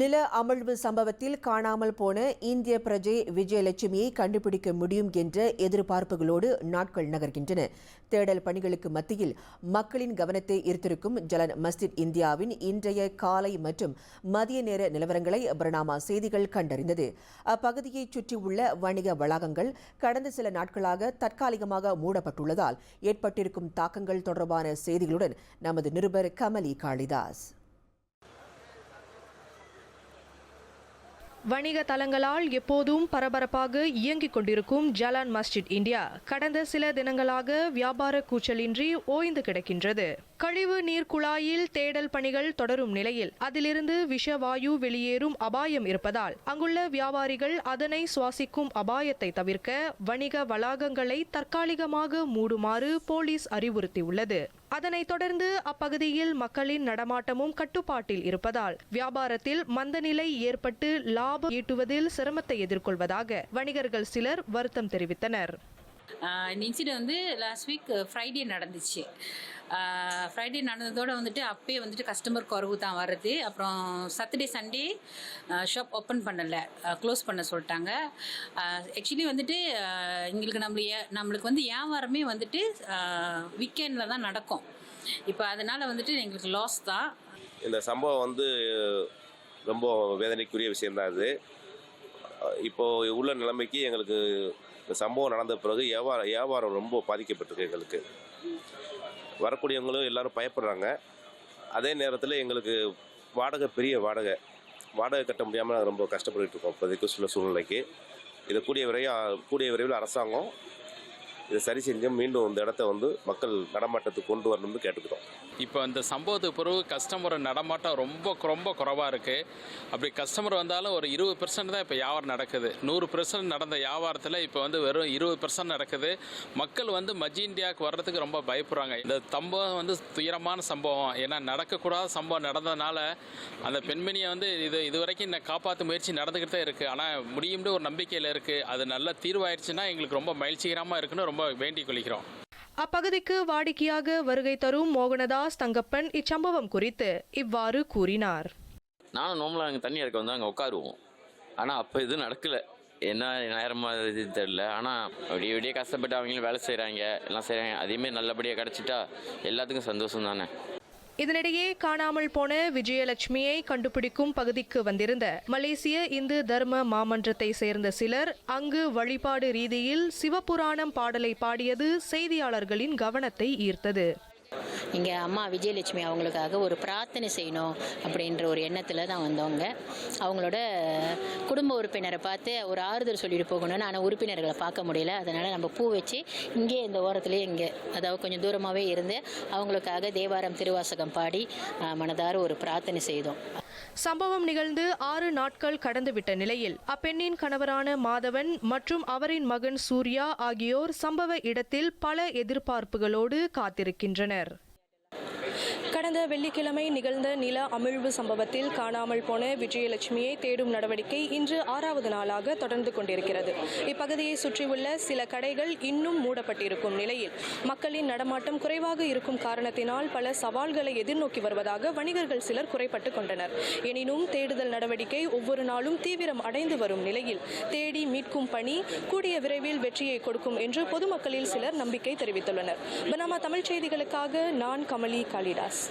நில அமழ்வு சம்பவத்தில் காணாமல் போன இந்திய பிரஜை விஜயலட்சுமியை கண்டுபிடிக்க முடியும் என்ற எதிர்பார்ப்புகளோடு நாட்கள் நகர்கின்றன. தேடல் பணிகளுக்கு மத்தியில் மக்களின் கவனத்தை ஈர்த்திருக்கும் ஜலன் மஸ்ஜித் இந்தியாவின் இன்றைய காலை மற்றும் மதிய நேர நிலவரங்களை பரணாமா செய்திகள் கண்டறிந்தது. அப்பகுதியைச் சுற்றியுள்ள வணிக வளாகங்கள் கடந்த சில நாட்களாக தற்காலிகமாக மூடப்பட்டுள்ளதால் ஏற்பட்டிருக்கும் தாக்கங்கள் தொடர்பான செய்திகளுடன் நமது நிருபர் கமலி காளிதாஸ். வணிக தலங்களால் எப்போதும் பரபரப்பாக இயங்கிக் கொண்டிருக்கும் ஜலான் மஸ்ஜித் இந்தியா கடந்த சில தினங்களாக வியாபார கூச்சலின்றி ஓய்ந்து கிடக்கின்றது. கழிவு நீர் குழாயில் தேடல் பணிகள் தொடரும் நிலையில் அதிலிருந்து விஷவாயு வெளியேறும் அபாயம் இருப்பதால் அங்குள்ள வியாபாரிகள் அதனை சுவாசிக்கும் அபாயத்தை தவிர்க்க வணிக வளாகங்களை தற்காலிகமாக மூடுமாறு போலீஸ் அறிவுறுத்தியுள்ளது. அதனைத் தொடர்ந்து அப்பகுதியில் மக்களின் நடமாட்டமும் கட்டுப்பாட்டில் இருப்பதால் வியாபாரத்தில் மந்தநிலை ஏற்பட்டு லாபம் ஈட்டுவதில் சிரமத்தை எதிர்கொள்வதாக வணிகர்கள் சிலர் வருத்தம் தெரிவித்தனர். இந்த இன்சிடென்ட் வந்து லாஸ்ட் வீக் ஃப்ரைடே நடந்துச்சு. ஃப்ரைடே நடந்ததோடு வந்துட்டு அப்பயே வந்துட்டு கஸ்டமர் குறவு தான் வருது. அப்புறம் சாட்டர்டே சண்டே ஷாப் ஓப்பன் பண்ணலை. க்ளோஸ் பண்ண சொல்லிட்டாங்க. ஆக்சுவலி வந்துட்டு எங்களுக்கு நம்ம ஏ- நம்மளுக்கு வந்து வியாபாரமே வந்துட்டு வீக்கெண்டில் தான் நடக்கும். இப்போ அதனால் வந்துட்டு எங்களுக்கு லாஸ் தான். இந்த சம்பவம் வந்து ரொம்ப வேதனைக்குரிய விஷயம்தான் அது. இப்போது உள்ள நிலைமைக்கு எங்களுக்கு இந்த சம்பவம் நடந்த பிறகு வியாபாரம் வியாபாரம் ரொம்ப பாதிக்கப்பட்டிருக்கு எங்களுக்கு. வரக்கூடியவங்களும் எல்லாரும் பயப்படுறாங்க. அதே நேரத்தில் எங்களுக்கு வாடகை பெரிய வாடகை. வாடகை கட்ட முடியாமல் ரொம்ப கஷ்டப்பட்டுருக்கோம் இருக்கோம் இப்போதைக்கு சில சூழ்நிலைக்கு. இதை கூடிய விரைவில் கூடிய விரைவில் அரசாங்கம் இதை சரி செஞ்சு மீண்டும் இந்த இடத்த வந்து மக்கள் நடமாட்டத்துக்கு கொண்டு வரணும்னு கேட்டுக்கிறோம். இப்போ இந்த சம்பவத்துக்கு பிறகு கஸ்டமர் நடமாட்டம் ரொம்ப ரொம்ப குறைவாக இருக்குது அப்படி கஸ்டமர் வந்தாலும் ஒரு இருபது பெர்சன்ட் தான் இப்போ வியாபாரம் நடக்குது. நூறு பெர்சன்ட் நடந்த வியாபாரத்தில் இப்போ வந்து வெறும் இருபது பெர்சன்ட் நடக்குது. மக்கள் வந்து மஜி இந்தியாவுக்கு வர்றதுக்கு ரொம்ப பயப்படுறாங்க. இந்த சம்பவம் வந்து துயரமான சம்பவம். ஏன்னா நடக்கக்கூடாத சம்பவம் நடந்ததுனால அந்த பெண்மணியை வந்து இது இது வரைக்கும் இந்த காப்பாற்று முயற்சி நடந்துக்கிட்டு தான் இருக்குது ஆனால் முடியும்னு ஒரு நம்பிக்கையில் இருக்குது அது நல்ல தீர்வாயிருச்சுன்னா எங்களுக்கு ரொம்ப மகிழ்ச்சிகரமாக இருக்குன்னு ரொம்ப வேண்டிக் கொள்கிறோம். அப்பகுதிக்கு வாடிக்கையாக வருகை தரும் மோகனதாஸ் தங்கப்பன் இச்சம்பவம் குறித்து இவ்வாறு கூறினார். நானும் நார்மலாக அங்கே தண்ணி இறக்க வந்து அங்கே உட்காருவோம். ஆனால் அப்போ எதுவும் நடக்கலை. என்ன நேரமாக இது தெரில ஆனால் விடிய விடிய கஷ்டப்பட்டு அவங்களும் வேலை செய்கிறாங்க எல்லாம் செய்கிறாங்க அதேமாரி நல்லபடியாக கிடச்சிட்டா எல்லாத்துக்கும் சந்தோஷம் தானே. இதனிடையே காணாமல் போன விஜயலட்சுமியை கண்டுபிடிக்கும் பகுதிக்கு வந்திருந்த மலேசிய இந்து தர்ம மாமன்றத்தை சேர்ந்த சிலர் அங்கு வழிபாடு ரீதியில் சிவபுராணம் பாடலை பாடியது செய்தியாளர்களின் கவனத்தை ஈர்த்தது. இங்கே அம்மா விஜயலட்சுமி அவங்களுக்காக ஒரு பிரார்த்தனை செய்யணும் அப்படின்ற ஒரு எண்ணத்தில் தான் வந்தவங்க. அவங்களோட குடும்ப உறுப்பினரை பார்த்து ஒரு ஆறுதல் சொல்லிட்டு போகணும்னு ஆனால் உறுப்பினர்களை பார்க்க முடியல. அதனால் நம்ம பூ வச்சு இங்கே இந்த ஓரத்துலேயே இங்கே அதாவது கொஞ்சம் தூரமாகவே இருந்து அவங்களுக்காக தேவாரம் திருவாசகம் பாடி மனதார ஒரு பிரார்த்தனை செய்தோம். சம்பவம் நிகழ்ந்து ஆறு நாட்கள் கடந்துவிட்ட நிலையில் அப்பெண்ணின் கணவரான மாதவன் மற்றும் அவரின் மகன் சூர்யா ஆகியோர் சம்பவ இடத்தில் பல எதிர்பார்ப்புகளோடு காத்திருக்கின்றனர். கடந்த வெள்ளிக்கிழமை நிகழ்ந்த நில அமிழ்வு சம்பவத்தில் காணாமல் போன விஜயலட்சுமியை தேடும் நடவடிக்கை இன்று ஆறாவது நாளாக தொடர்ந்து கொண்டிருக்கிறது. இப்பகுதியை சுற்றியுள்ள சில கடைகள் இன்னும் மூடப்பட்டிருக்கும் நிலையில் மக்களின் நடமாட்டம் குறைவாக இருக்கும் காரணத்தினால் பல சவால்களை எதிர்நோக்கி வருவதாக வணிகர்கள் சிலர் குறைப்பட்டு கொண்டனர். எனினும் தேடுதல் நடவடிக்கை ஒவ்வொரு நாளும் தீவிரம் அடைந்து வரும் நிலையில் தேடி மீட்கும் பணி கூடிய விரைவில் வெற்றியை கொடுக்கும் என்று பொதுமக்களில் சிலர் நம்பிக்கை தெரிவித்துள்ளனர். பனாமா தமிழ் செய்திகளுக்காக நான் கமலி காளிதாஸ். Yes.